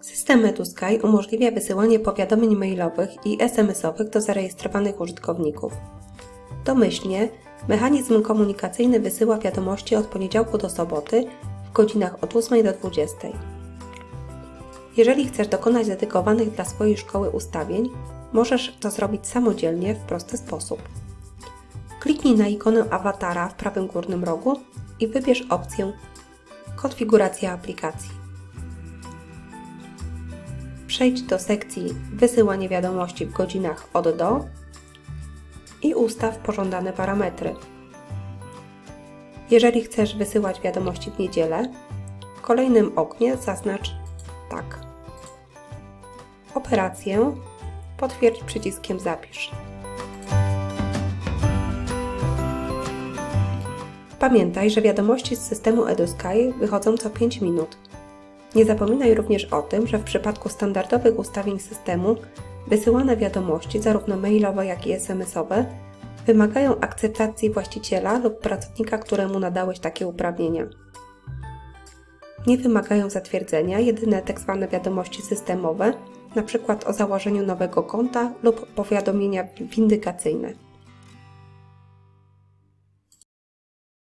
System EduSky umożliwia wysyłanie powiadomień mailowych i SMS-owych do zarejestrowanych użytkowników. Domyślnie mechanizm komunikacyjny wysyła wiadomości od poniedziałku do soboty w godzinach od 8 do 20. Jeżeli chcesz dokonać dedykowanych dla swojej szkoły ustawień, możesz to zrobić samodzielnie w prosty sposób. Kliknij na ikonę awatara w prawym górnym rogu i wybierz opcję Konfiguracja aplikacji. Przejdź do sekcji Wysyłanie wiadomości w godzinach od do i ustaw pożądane parametry. Jeżeli chcesz wysyłać wiadomości w niedzielę, w kolejnym oknie zaznacz tak. Operację potwierdź przyciskiem Zapisz. Pamiętaj, że wiadomości z systemu EduSky wychodzą co 5 minut. Nie zapominaj również o tym, że w przypadku standardowych ustawień systemu wysyłane wiadomości, zarówno mailowe, jak i SMS-owe, wymagają akceptacji właściciela lub pracownika, któremu nadałeś takie uprawnienia. Nie wymagają zatwierdzenia jedyne tzw. wiadomości systemowe, np. o założeniu nowego konta lub powiadomienia windykacyjne.